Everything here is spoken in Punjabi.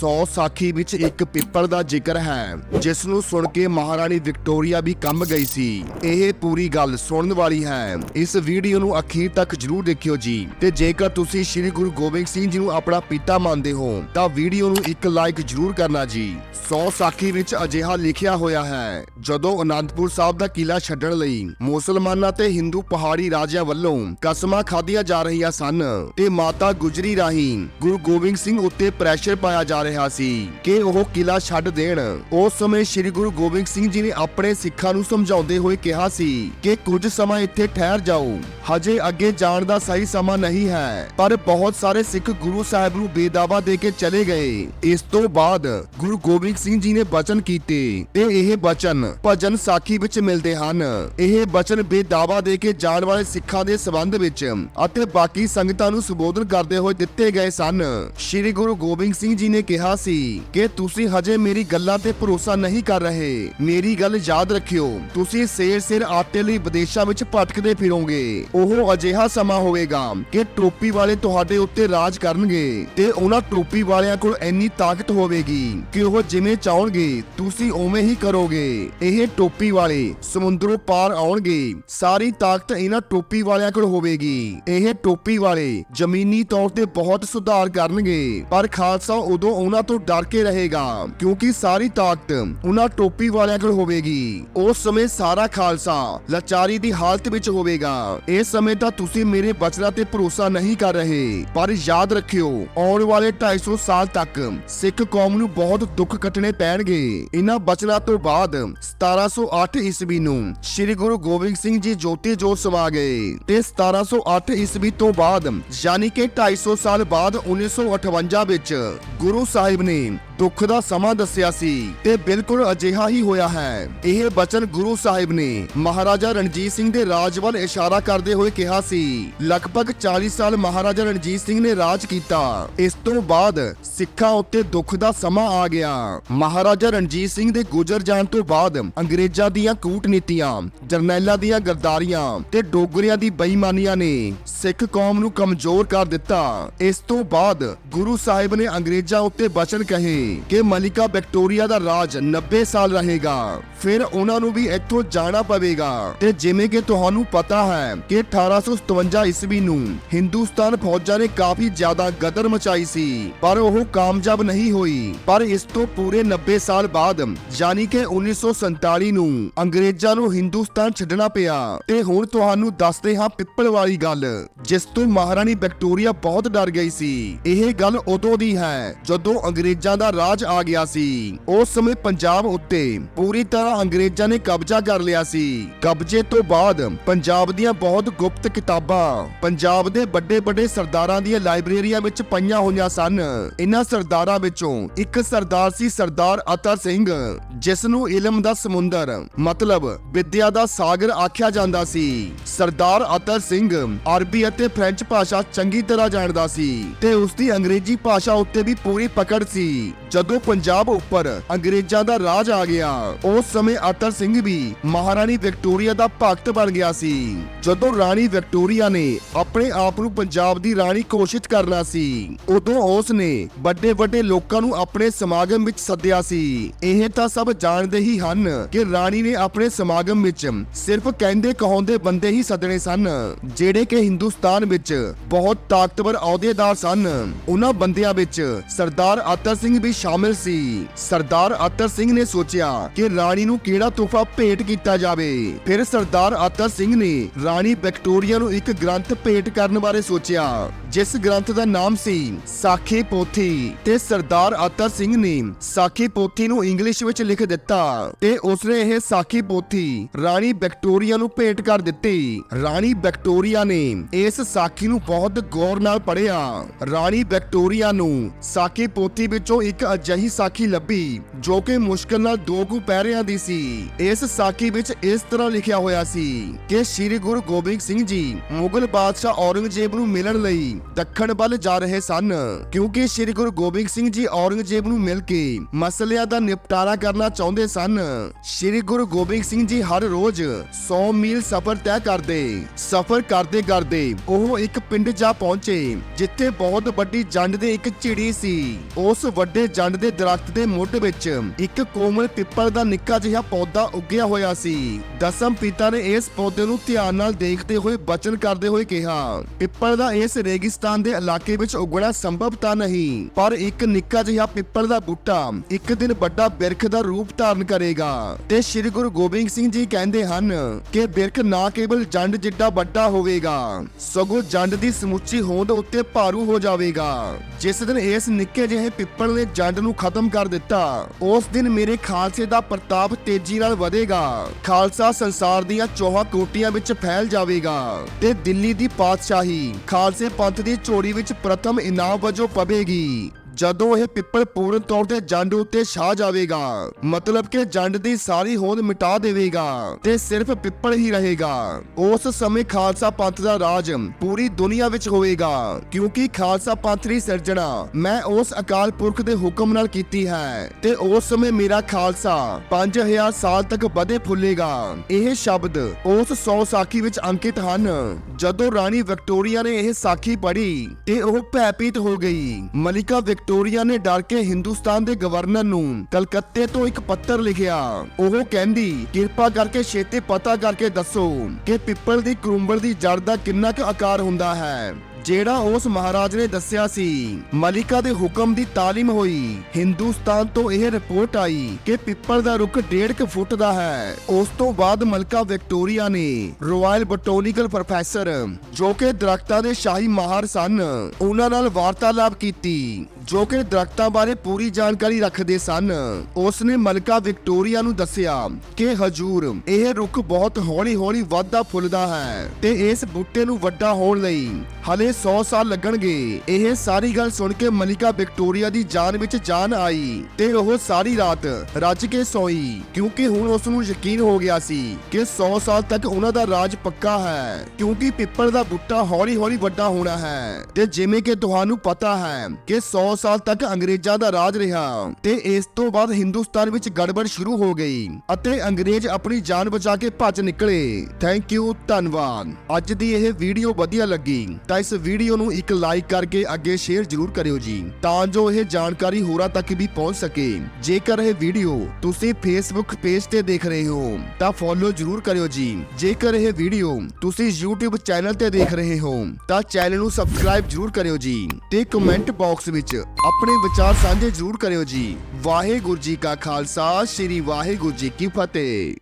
100 ਸਾਖੀ ਵਿੱਚ ਇੱਕ ਪਿੱਪਲ ਦਾ ਜ਼ਿਕਰ ਹੈ, ਜਿਸ ਨੂੰ ਸੁਣ ਕੇ ਮਹਾਰਾਣੀ ਵਿਕਟੋਰੀਆ ਵੀ ਕੰਬ ਗਈ ਸੀ। ਇਹ ਪੂਰੀ ਗੱਲ ਸੁਣਨ ਵਾਲੀ ਹੈ। ਇਸ ਵੀਡੀਓ ਨੂੰ ਅਖੀਰ ਤੱਕ ਜਰੂਰ ਦੇਖਿਓ ਜੀ। ਤੇ ਜੇਕਰ ਤੁਸੀਂ ਸ੍ਰੀ ਗੁਰੂ ਗੋਬਿੰਦ ਸਿੰਘ ਜੀ ਨੂੰ ਆਪਣਾ ਪਿਤਾ ਮੰਨਦੇ ਹੋ, ਤਾਂ ਵੀਡੀਓ ਨੂੰ ਇੱਕ ਲਾਈਕ ਜਰੂਰ ਕਰਨਾ ਜੀ। 100 ਸਾਖੀ ਵਿੱਚ ਅਜਿਹਾ ਲਿਖਿਆ ਹੋਇਆ ਹੈ, ਜਦੋਂ ਅਨੰਦਪੁਰ ਸਾਹਿਬ ਦਾ ਕਿਲਾ ਛੱਡਣ ਲਈ ਮੁਸਲਮਾਨਾਂ ਤੇ ਹਿੰਦੂ ਪਹਾੜੀ ਰਾਜਿਆਂ ਵੱਲੋਂ ਕਸਮਾਂ ਖਾਧੀਆਂ ਜਾ ਰਹੀਆਂ ਸਨ, ਤੇ ਮਾਤਾ ਗੁਜਰੀ ਰਾਹੀਂ ਗੁਰੂ ਗੋਬਿੰਦ ਸਿੰਘ ਉੱਤੇ ਪ੍ਰੈਸ਼ਰ ਪਾਇਆ ਜਾ ਰਿਹਾ ਰਿਹਾ ਸੀ ਕਿ ਉਹ ਕਿਲਾ ਛੱਡ ਦੇਣ। ਉਸ ਸਮੇਂ ਸ੍ਰੀ ਗੁਰੂ ਗੋਬਿੰਦ ਸਿੰਘ ਜੀ ਨੇ ਆਪਣੇ ਸਿੱਖਾਂ ਨੂੰ ਸਮਝਾਉਂਦੇ ਹੋਏ ਕਿਹਾ ਸੀ ਕਿ ਕੁਝ ਸਮਾਂ ਇੱਥੇ ਠਹਿਰ ਜਾਓ। ਹਜੇ ਅੱਗੇ ਜਾਣ ਦਾ ਸਹੀ ਸਮਾਂ ਨਹੀਂ ਹੈ, ਪਰ ਬਹੁਤ ਸਾਰੇ ਸਿੱਖ ਗੁਰੂ ਸਾਹਿਬ ਨੂੰ ਬੇਦਾਵਾ ਦੇ ਕੇ ਚਲੇ ਗਏ। ਇਸ ਤੋਂ ਬਾਅਦ ਗੁਰੂ ਗੋਬਿੰਦ ਸਿੰਘ ਜੀ ਨੇ ਬਚਨ ਕੀਤੇ ਤੇ ਇਹ ਬਚਨ ਭਜਨ ਸਾਖੀ ਵਿੱਚ ਮਿਲਦੇ ਹਨ। ਇਹ ਬਚਨ ਬੇਦਾਵਾ ਦੇ ਕੇ ਜਾਣ ਵਾਲੇ ਸਿੱਖਾਂ ਦੇ ਸਬੰਧ ਵਿੱਚ ਅਤੇ ਬਾਕੀ ਸੰਗਤਾਂ ਨੂੰ ਸੰਬੋਧਨ ਕਰਦੇ ਹੋਏ ਦਿੱਤੇ ਗਏ ਸਨ। ਸ੍ਰੀ ਗੁਰੂ ਗੋਬਿੰਦ ਸਿੰਘ ਜੀ ਨੇ ਕਿਹਾ ਸੀ ਕਿ ਤੁਸੀਂ ਹਜੇ ਮੇਰੀ ਗੱਲਾਂ ਤੇ ਭਰੋਸਾ ਨਹੀਂ ਕਰ ਰਹੇ। ਮੇਰੀ ਗੱਲ ਯਾਦ ਰੱਖਿਓ, ਤੁਸੀਂ ਸੇਰ ਸਿਰ ਆਟੇ ਲਈ ਵਿਦੇਸ਼ਾਂ ਵਿੱਚ ਭਟਕਦੇ ਫਿਰੋਗੇ। ਉਹ ਅਜਿਹਾ ਸਮਾਂ ਹੋਵੇਗਾ ਕਿ ਟੋਪੀ ਵਾਲੇ ਤੁਹਾਡੇ ਉੱਤੇ ਰਾਜ ਕਰਨਗੇ ਤੇ ਉਹਨਾਂ ਟੋਪੀ ਵਾਲਿਆਂ ਕੋਲ ਇੰਨੀ ਤਾਕਤ ਹੋਵੇਗੀ ਕਿ ਉਹ ਜਿਵੇਂ ਚਾਹਣਗੇ, ਤੁਸੀਂ ਉਵੇਂ ਹੀ ਕਰੋਗੇ। ਇਹ ਟੋਪੀ ਵਾਲੇ ਸਮੁੰਦਰੋਂ ਪਾਰ ਆਉਣਗੇ, ਸਾਰੀ ਤਾਕਤ ਇਹਨਾਂ ਟੋਪੀ ਵਾਲਿਆਂ ਕੋਲ ਹੋਵੇਗੀ। ਇਹ ਟੋਪੀ ਵਾਲੇ ਜ਼ਮੀਨੀ ਤੌਰ ਤੇ ਬਹੁਤ ਸੁਧਾਰ ਕਰਨਗੇ, ਪਰ ਖਾਲਸਾ ਉਦੋਂ ਉਹਨਾਂ ਤੋਂ ਡਰ ਕੇ ਰਹੇਗਾ, ਕਿਉਂਕਿ ਸਾਰੀ ਤਾਕਤ ਉਹਨਾਂ ਟੋਪੀ ਵਾਲਿਆਂ ਕੋਲ ਹੋਵੇਗੀ। ਉਸ ਸਮੇਂ ਸਾਰਾ ਖਾਲਸਾ ਲਾਚਾਰੀ ਦੀ ਹਾਲਤ ਵਿੱਚ ਹੋਵੇਗਾ। ਇਸ ਸਮੇਂ ਤਾਂ ਤੁਸੀਂ ਮੇਰੇ ਬਚਨਾਂ ਤੇ ਭਰੋਸਾ ਨਹੀਂ ਕਰ ਰਹੇ, ਪਰ ਯਾਦ ਰੱਖਿਓ, ਆਉਣ ਵਾਲੇ 250 ਸਾਲ ਤੱਕ ਸਿੱਖ ਕੌਮ ਨੂੰ ਬਹੁਤ ਦੁੱਖ ਕੱਟਣੇ ਪੈਣਗੇ। ਇਹਨਾਂ ਬਚਨਾਂ ਤੋਂ ਬਾਅਦ 1708 ਈਸਵੀ ਨੂੰ ਸ੍ਰੀ ਗੁਰੂ ਗੋਬਿੰਦ ਸਿੰਘ ਜੀ ਜੋਤੀ ਜੋਤ ਸਮਾ ਗਏ ਤੇ 1708 ਈਸਵੀ ਤੋਂ ਬਾਅਦ, ਯਾਨੀ ਕਿ 250 ਸਾਲ ਬਾਅਦ 1958 ਵਿੱਚ ਗੁਰੂ ਸਾਹਿਬ ਨੇ ਦੁੱਖ ਦਾ ਸਮਾਂ ਦੱਸਿਆ ਸੀ ਤੇ ਬਿਲਕੁਲ ਅਜਿਹਾ ਹੀ ਹੋਇਆ ਹੈ। ਇਹ ਬਚਨ ਗੁਰੂ ਸਾਹਿਬ ਨੇ ਮਹਾਰਾਜਾ ਰਣਜੀਤ ਸਿੰਘ ਦੇ ਰਾਜ ਵੱਲ ਇਸ਼ਾਰਾ ਕਰਦੇ ਹੋਏ ਕਿਹਾ ਸੀ। ਲਗਭਗ 40 ਸਾਲ ਮਹਾਰਾਜਾ ਰਣਜੀਤ ਸਿੰਘ ਨੇ ਰਾਜ ਕੀਤਾ। ਇਸ ਤੋਂ ਬਾਅਦ ਸਿੱਖਾਂ ਉੱਤੇ ਦੁੱਖ ਦਾ ਸਮਾਂ ਆ ਗਿਆ। ਮਹਾਰਾਜਾ ਰਣਜੀਤ ਸਿੰਘ ਦੇ ਗੁਜ਼ਰ ਜਾਣ ਤੋਂ ਬਾਅਦ ਅੰਗਰੇਜ਼ਾਂ ਦੀਆਂ ਕੂਟਨੀਤੀਆਂ, ਜਰਨੈਲਾਂ ਦੀਆਂ ਗਰਦਾਰੀਆਂ ਤੇ ਡੋਗਰਿਆਂ ਦੀ ਬੇਈਮਾਨੀਆਂ ਨੇ ਸਿੱਖ ਕੌਮ ਨੂੰ ਕਮਜ਼ੋਰ ਕਰ ਦਿੱਤਾ। ਇਸ ਤੋਂ ਬਾਅਦ ਗੁਰੂ ਸਾਹਿਬ ਨੇ ਅੰਗਰੇਜ਼ਾਂ ਉੱਤੇ ਬਚਨ ਕਹੇ ਕਿ ਮਲਿਕਾ ਵਿਕਟੋਰੀਆ ਦਾ ਰਾਜ 90 ਸਾਲ ਰਹੇਗਾ। ਫਿਰ ਉਹਨਾਂ ਨੂੰ ਵੀ ਇੱਥੋਂ ਜਾਣਾ ਪਵੇਗਾ। ਤੇ ਜਿਵੇਂ ਕਿ ਤੁਹਾਨੂੰ ਪਤਾ ਹੈ ਕਿ 1857 ਈਸਵੀ ਨੂੰ ਹਿੰਦੁਸਤਾਨ ਫੌਜਾਂ ਨੇ ਕਾਫੀ ਜ਼ਿਆਦਾ ਗਦਰ ਮਚਾਈ ਸੀ, ਪਰ ਉਹ ਕਾਮਯਾਬ ਨਹੀਂ ਹੋਈ। ਪਰ ਇਸ ਤੋਂ ਪੂਰੇ 90 ਸਾਲ ਬਾਅਦ, ਯਾਨੀ ਕਿ 1947 ਨੂੰ ਅੰਗਰੇਜ਼ਾਂ ਨੂੰ ਹਿੰਦੁਸਤਾਨ ਛੱਡਣਾ ਪਿਆ। ਤੇ ਹੁਣ ਤੁਹਾਨੂੰ ਦੱਸਦੇ ਹਾਂ ਪਿੱਪਲ ਵਾਲੀ ਗੱਲ, ਜਿਸ ਤੋਂ ਮਹਾਰਾਣੀ ਵਿਕਟੋਰੀਆ ਬਹੁਤ ਡਰ ਗਈ ਸੀ। ਇਹ ਗੱਲ ਉਦੋਂ ਦੀ ਹੈ, ਜਦੋਂ ਅੰਗਰੇਜ਼ਾਂ ਦਾ ਰਾਜ ਆ ਗਿਆ ਸੀ। ਉਸ ਸਮੇਂ ਪੰਜਾਬ ਉੱਤੇ ਪੂਰੀ ਤਰ੍ਹਾਂ ਅੰਗਰੇਜ਼ਾਂ ਨੇ ਕਬਜ਼ਾ ਕਰ ਲਿਆ ਸੀ। ਕਬਜ਼ੇ ਤੋਂ ਬਾਅਦ ਪੰਜਾਬ ਦੀਆਂ ਬਹੁਤ ਗੁਪਤ ਕਿਤਾਬਾਂ, ਪੰਜਾਬ ਦੇ ਵੱਡੇ ਵੱਡੇ ਸਰਦਾਰਾਂ ਦੀਆਂ ਲਾਇਬ੍ਰੇਰੀਆਂ ਵਿੱਚ ਪਈਆਂ ਹੋਈਆਂ ਸਨ। ਇਹਨਾਂ ਸਰਦਾਰਾਂ ਵਿੱਚੋਂ ਇੱਕ ਸਰਦਾਰ ਸੀ ਸਰਦਾਰ ਅਤਰ ਸਿੰਘ ਜਿਸ ਨੂੰ ਇਲਮ ਦਾ ਸਮੁੰਦਰ, ਮਤਲਬ ਵਿਦਿਆ ਦਾ ਸਾਗਰ ਆਖਿਆ ਜਾਂਦਾ ਸੀ। ਸਰਦਾਰ ਅਤਰ ਸਿੰਘ ਅਰਬੀ ਅਤੇ ਫ੍ਰੈਂਚ ਭਾਸ਼ਾ ਚੰਗੀ ਤਰ੍ਹਾਂ ਜਾਣਦਾ ਸੀ ਤੇ ਉਸ ਦੀ ਅੰਗਰੇਜ਼ੀ ਭਾਸ਼ਾ ਉੱਤੇ ਵੀ ਪੂਰੀ ਪਕੜ ਸੀ। ਜਦੋਂ ਪੰਜਾਬ ਉੱਪਰ ਅੰਗਰੇਜ਼ਾਂ ਦਾ ਰਾਜ ਆ ਗਿਆ, ਉਸ ਸਮੇਂ ਅਤਰ ਸਿੰਘ ਵੀ ਮਹਾਰਾਣੀ ਵਿਕਟੋਰੀਆ ਦਾ ਭਗਤ ਬਣ ਗਿਆ ਸੀ। ਜਦੋਂ ਰਾਣੀ ਵਿਕਟੋਰੀਆ ਨੇ ਆਪਣੇ ਆਪ ਨੂੰ ਪੰਜਾਬ ਦੀ ਰਾਣੀ ਘੋਸ਼ਿਤ ਕਰਨਾ ਸੀ, ਉਦੋਂ ਉਸ ਨੇ ਵੱਡੇ ਵੱਡੇ ਲੋਕਾਂ ਨੂੰ ਆਪਣੇ ਸਮਾਗਮ ਵਿੱਚ ਸੱਦਿਆ ਸੀ। ਇਹ ਤਾਂ ਸਭ ਜਾਣਦੇ ਹੀ ਹਨ ਕਿ ਰਾਣੀ ਨੇ ਆਪਣੇ ਸਮਾਗਮ ਵਿੱਚ ਸਿਰਫ ਕਹਿੰਦੇ ਕਹਾਉਂਦੇ ਬੰਦੇ ਹੀ ਸੱਦਣੇ ਸਨ, ਜਿਹੜੇ ਕਿ ਹਿੰਦੁਸਤਾਨ ਵਿੱਚ ਬਹੁਤ ਤਾਕਤਵਰ ਅਹੁਦੇਦਾਰ ਸਨ। ਉਹਨਾਂ ਬੰਦਿਆਂ ਵਿੱਚ ਸਰਦਾਰ ਅਤਰ ਸਿੰਘ ਵੀ ਸ਼ਾਮਿਲ ਸੀ। ਸਰਦਾਰ ਅਤਰ ਸਿੰਘ ਨੇ ਸੋਚਿਆ ਕਿ ਰਾਣੀ ਨੂੰ ਕਿਹੜਾ ਤੋਹਫਾ ਭੇਟ ਕੀਤਾ ਜਾਵੇ। ਫਿਰ ਸਰਦਾਰ ਅਤਰ ਸਿੰਘ ਨੇ ਰਾਣੀ ਵਿਕਟੋਰੀਆ ਨੂੰ ਇੱਕ ਗ੍ਰੰਥ ਭੇਟ ਕਰਨ ਬਾਰੇ ਸੋਚਿਆ, ਜਿਸ ਗ੍ਰੰਥ ਦਾ ਨਾਮ ਸੀ ਸਾਖੀ ਪੋਥੀ ਤੇ ਸਰਦਾਰ ਅਤਰ ਸਿੰਘ ਨੇ ਸਾਖੀ ਪੋਥੀ ਨੂੰ ਇੰਗਲਿਸ਼ ਵਿੱਚ ਲਿਖ ਦਿੱਤਾ ਤੇ ਉਸਨੇ ਇਹ ਸਾਖੀ ਪੋਥੀ ਰਾਣੀ ਵਿਕਟੋਰੀਆ ਨੂੰ ਭੇਟ ਕਰ ਦਿੱਤੀ। ਰਾਣੀ ਵਿਕਟੋਰੀਆ ਨੇ ਇਸ ਸਾਖੀ ਨੂੰ ਬਹੁਤ ਗੌਰ ਨਾਲ ਪੜ੍ਹਿਆ। ਰਾਣੀ ਵਿਕਟੋਰੀਆ ਨੂੰ ਸਾਖੀ ਪੋਥੀ ਵਿੱਚੋਂ ਇੱਕ ਅਜਿਹੀ ਸਾਖੀ ਲੱਭੀ, ਜੋ ਕਿ ਮੁਸ਼ਕਲ ਨਾਲ ਦੋ ਕੁ ਪੈਰਿਆਂ ਦੀ ਸੀ। ਇਸ ਸਾਖੀ ਵਿੱਚ ਇਸ ਤਰ੍ਹਾਂ ਲਿਖਿਆ ਹੋਇਆ ਸੀ ਕਿ ਸ੍ਰੀ ਗੁਰੂ ਗੋਬਿੰਦ ਸਿੰਘ ਜੀ ਮੁਗਲ ਬਾਦਸ਼ਾਹ ਔਰੰਗਜ਼ੇਬ ਨੂੰ ਮਿਲਣ ਲਈ ਦੱਖਣ ਵੱਲ ਜਾ ਰਹੇ ਸਨ, ਕਿਉਂਕਿ ਸ੍ਰੀ ਗੁਰੂ ਗੋਬਿੰਦ ਸਿੰਘ ਜੀ ਔਰੰਗਜ਼ੇਬ ਨੂੰ ਮਿਲ ਕੇ ਮਸਲਿਆਂ ਦਾ ਨਿਪਟਾਰਾ ਕਰਨਾ ਚਾਹੁੰਦੇ ਸਨ। ਸ੍ਰੀ ਗੁਰੂ ਗੋਬਿੰਦ ਸਿੰਘ ਜੀ ਹਰ ਰੋਜ਼ 100 ਮੀਲ ਸਫ਼ਰ ਤੈਅ ਕਰਦੇ, ਸਫ਼ਰ ਕਰਦੇ ਕਰਦੇ ਉਹ ਇੱਕ ਪਿੰਡ ਜਾ ਪਹੁੰਚੇ, ਜਿੱਥੇ ਬਹੁਤ ਵੱਡੀ ਜੰਡ ਦੇ ਇੱਕ ਝਿੜੀ ਸੀ। ਉਸ ਵੱਡੇ ਜੰਡ ਦੇ ਦਰਖਤ ਦੇ ਮੁੱਢ ਵਿੱਚ ਇੱਕ ਕੋਮਲ ਪਿੱਪਲ ਦਾ ਨਿੱਕਾ ਜਿਹਾ ਪੌਦਾ ਉੱਗਿਆ ਹੋਇਆ ਸੀ। ਦਸਮ ਪਿਤਾ ਨੇ ਇਸ ਪੌਦੇ ਨੂੰ ਧਿਆਨ ਨਾਲ ਦੇਖਦੇ ਹੋਏ ਬਚਨ ਕਰਦੇ ਹੋਏ ਕਿਹਾ, ਪਿੱਪਲ ਦਾ ਇਸ ਰੇਗਿਸਤਾਨ ਦੇ ਇਲਾਕੇ ਵਿੱਚ ਉਗਣਾ ਸੰਭਵ ਤਾਂ ਨਹੀਂ, ਪਰ ਇੱਕ ਨਿੱਕਾ ਜਿਹਾ ਪਿੱਪਲ ਦਾ ਬੂਟਾ ਇੱਕ ਦਿਨ ਵੱਡਾ ਬਿਰਖ ਦਾ ਰੂਪ ਧਾਰਨ ਕਰੇਗਾ। ਤੇ ਸ੍ਰੀ ਗੁਰੂ ਗੋਬਿੰਦ ਸਿੰਘ ਜੀ ਕਹਿੰਦੇ ਹਨ ਕਿ ਬਿਰਖ ਨਾ ਕੇਵਲ ਜੰਡ ਜਿੱਡਾ ਵੱਡਾ ਹੋਵੇਗਾ, ਸਗੋਂ ਜੰਡ ਦੀ ਸਮੁੱਚੀ ਹੋਂਦ ਉੱਤੇ ਭਾਰੂ ਹੋ ਜਾਵੇਗਾ। ਜਿਸ ਦਿਨ ਇਸ ਨਿੱਕੇ ਜਿਹੇ ਪਿੱਪਲ ਨੇ ਜੰਡ ਨੂੰ ਖਤਮ ਕਰ ਦਿੱਤਾ। ਉਸ ਦਿਨ ਮੇਰੇ ਖਾਲਸੇ ਦਾ ਪ੍ਰਤਾਪ ਤੇਜ਼ੀ ਨਾਲ ਵਧੇਗਾ। ਖਾਲਸਾ ਸੰਸਾਰ ਦੀਆਂ ਚੋਹਾਂ ਕੋਟੀਆਂ ਵਿੱਚ ਫੈਲ ਜਾਵੇਗਾ ਤੇ ਦਿੱਲੀ ਦੀ ਪਾਤਸ਼ਾਹੀ ਖਾਲਸੇ ਪੰਥ ਦੀ ਚੋਰੀ ਵਿੱਚ ਪ੍ਰਥਮ ਇਨਾਮ ਵਜੋਂ ਪਵੇਗੀ। ਜਦੋਂ ਇਹ ਪਿੱਪਲ ਪੂਰਨ ਤੌਰ ਤੇ ਜੰਡ ਉੱਤੇ ਛਾ ਜਾਵੇਗਾ, ਮਤਲਬ ਕਿ ਜੰਡ ਦੀ ਸਾਰੀ ਹੋਂਦ ਮਿਟਾ ਦੇਵੇਗਾ ਤੇ ਸਿਰਫ ਪਿੱਪਲ ਹੀ ਰਹੇਗਾ। ਉਸ ਸਮੇਂ ਖਾਲਸਾ ਪੰਥ ਦਾ ਰਾਜ ਪੂਰੀ ਦੁਨੀਆ ਵਿੱਚ ਹੋਵੇਗਾ, ਕਿਉਂਕਿ ਖਾਲਸਾ ਪੰਥ ਦੀ ਸਿਰਜਣਾ ਮੈਂ ਉਸ ਅਕਾਲ ਪੁਰਖ ਦੇ ਹੁਕਮ ਨਾਲ ਕੀਤੀ ਹੈ ਤੇ ਉਸ ਸਮੇਂ ਮੇਰਾ ਖਾਲਸਾ 5000 ਸਾਲ ਤੱਕ ਵਧੇ ਫੁੱਲੇਗਾ। ਇਹ ਸ਼ਬਦ ਉਸ 100 ਸਾਖੀ ਵਿੱਚ ਅੰਕਿਤ ਹਨ। ਜਦੋਂ ਰਾਣੀ ਵਿਕਟੋਰੀਆ ਨੇ ਇਹ ਸਾਖੀ ਪੜ੍ਹੀ ਤੇ ਉਹ ਭੈਭੀਤ ਹੋ ਗਈ। ਮਲਿਕਾ ਵਿਕਟੋਰੀਆ ਨੇ ਡਰ ਕੇ ਹਿੰਦੁਸਤਾਨ ਦੇ ਗਵਰਨਰ ਨੂੰ ਕਲਕੱਤੇ ਤੋਂ ਇੱਕ ਪੱਤਰ ਲਿਖਿਆ। ਉਹ ਕਹਿੰਦੀ, ਕਿਰਪਾ ਕਰਕੇ ਛੇਤੀ ਪਤਾ ਕਰਕੇ ਦੱਸੋ ਕਿ ਪਿੱਪਲ ਦੀ ਕਰੂੰਬਲ ਦੀ ਜੜ ਦਾ ਕਿੰਨਾ ਕੁ ਆਕਾਰ ਹੁੰਦਾ ਹੈ। ਜਿਹੜਾ ਉਸ ਮਹਾਰਾਜ ਨੇ ਦੱਸਿਆ ਸੀ। ਮਲਿਕਾ ਦੇ ਹੁਕਮ ਦੀ ਤਾਲੀਮ ਹੋਈ। ਹਿੰਦੁਸਤਾਨ ਤੋਂ ਇਹ ਰਿਪੋਰਟ ਆਈ ਕਿ ਪਿੱਪਲ ਦਾ ਰੁੱਖ 1.5 ਫੁੱਟ ਦਾ ਹੈ। ਉਸ ਤੋਂ ਬਾਅਦ ਮਲਕਾ ਵਿਕਟੋਰੀਆ ਨੇ ਰਾਇਲ ਬੋਟੈਨੀਕਲ ਪ੍ਰੋਫੈਸਰ ਜੋ ਕਿ ਦਰਖਤਾਂ ਦੇ ਸ਼ਾਹੀ ਮਾਹਰ ਸਨ, ਉਹਨਾਂ ਨਾਲ ਵਾਰਤਾਲਾਪ ਕੀਤੀ, ਜੋ ਕਿ ਦਰਖਤਾਂ ਬਾਰੇ ਪੂਰੀ ਜਾਣਕਾਰੀ ਰੱਖਦੇ ਸਨ। ਉਸ ਨੇ ਮਲਕਾ ਵਿਕਟੋਰੀਆ ਨੂੰ ਦੱਸਿਆ ਕਿ ਹਜੂਰ, ਇਹ ਰੁੱਖ ਬਹੁਤ ਹੌਲੀ-ਹੌਲੀ ਵੱਧਦਾ ਫੁੱਲਦਾ ਹੈ ਤੇ ਇਸ ਬੂਟੇ ਨੂੰ ਵੱਡਾ ਹੋਣ ਲਈ ਹਲੇ 100 ਸਾਲ ਲੱਗਣਗੇ। ਇਹ ਸਾਰੀ ਗੱਲ ਸੁਣ ਕੇ ਮਲਿਕਾ ਵਿਕਟੋਰੀਆ ਦੀ ਜਾਨ ਵਿੱਚ ਜਾਨ ਆਈ ਤੇ ਉਹ ਸਾਰੀ ਰਾਤ ਰੱਜ ਕੇ ਸੋਈ, ਕਿਉਂਕਿ ਹੁਣ ਉਸ ਨੂੰ ਯਕੀਨ ਹੋ ਗਿਆ ਸੀ ਕਿ 100 ਸਾਲ ਤੱਕ ਉਹਨਾਂ ਦਾ ਰਾਜ ਪੱਕਾ ਹੈ, ਕਿਉਂਕਿ ਪਿੱਪਲ ਦਾ ਬੂਟਾ ਹੌਲੀ-ਹੌਲੀ ਵੱਡਾ ਹੋਣਾ ਹੈ। ਤੇ ਜਿਵੇਂ ਕਿ ਤੁਹਾਨੂੰ ਪਤਾ ਹੈ ਕਿ 100 ਸਾਲ ਤੱਕ ਅੰਗਰੇਜ਼ਾਂ ਦਾ ਰਾਜ ਰਿਹਾ, ਤੇ ਇਸ ਤੋਂ ਬਾਅਦ ਹਿੰਦੁਸਤਾਨ ਵਿੱਚ ਗੜਬੜ ਸ਼ੁਰੂ ਹੋ ਗਈ ਅਤੇ ਅੰਗਰੇਜ਼ ਆਪਣੀ ਜਾਨ ਬਚਾ ਕੇ ਭੱਜ ਨਿਕਲੇ। ਥੈਂਕ ਯੂ ਧੰਨਵਾਦ। ਅੱਜ ਦੀ ਇਹ ਵੀਡੀਓ ਵਧੀਆ ਲੱਗੀ ਤਾਂ ਇਸ ਵੀਡੀਓ ਨੂੰ ਇੱਕ ਲਾਈਕ ਕਰਕੇ ਅੱਗੇ ਸ਼ੇਅਰ ਜ਼ਰੂਰ ਕਰਿਓ ਜੀ, ਤਾਂ ਜੋ ਇਹ ਜਾਣਕਾਰੀ ਹੋਰਾਂ ਤੱਕ ਵੀ ਪਹੁੰਚ ਸਕੇ। ਜੇਕਰ ਇਹ ਵੀਡੀਓ ਤੁਸੀਂ ਫੇਸਬੁੱਕ ਪੇਜ ਤੇ ਦੇਖ ਰਹੇ ਹੋ, ਤਾਂ ਫੋਲੋ ਜ਼ਰੂਰ ਕਰਿਓ ਜੀ। ਜੇਕਰ ਇਹ ਵੀਡੀਓ ਤੁਸੀਂ YouTube ਚੈਨਲ ਤੇ ਦੇਖ ਰਹੇ ਹੋ, ਤਾਂ ਚੈਨਲ ਨੂੰ ਸਬਸਕ੍ਰਾਈਬ ਜ਼ਰੂਰ ਕਰਿਓ ਜੀ ਤੇ ਕਮੈਂਟ ਬਾਕਸ ਵਿੱਚ ਆਪਣੇ ਵਿਚਾਰ ਸਾਂਝੇ ਜ਼ਰੂਰ ਕਰਿਓ ਜੀ। ਵਾਹਿਗੁਰੂ ਜੀ ਕਾ ਖਾਲਸਾ, ਸ੍ਰੀ ਵਾਹਿਗੁਰੂ ਜੀ ਕੀ ਫਤਿਹ।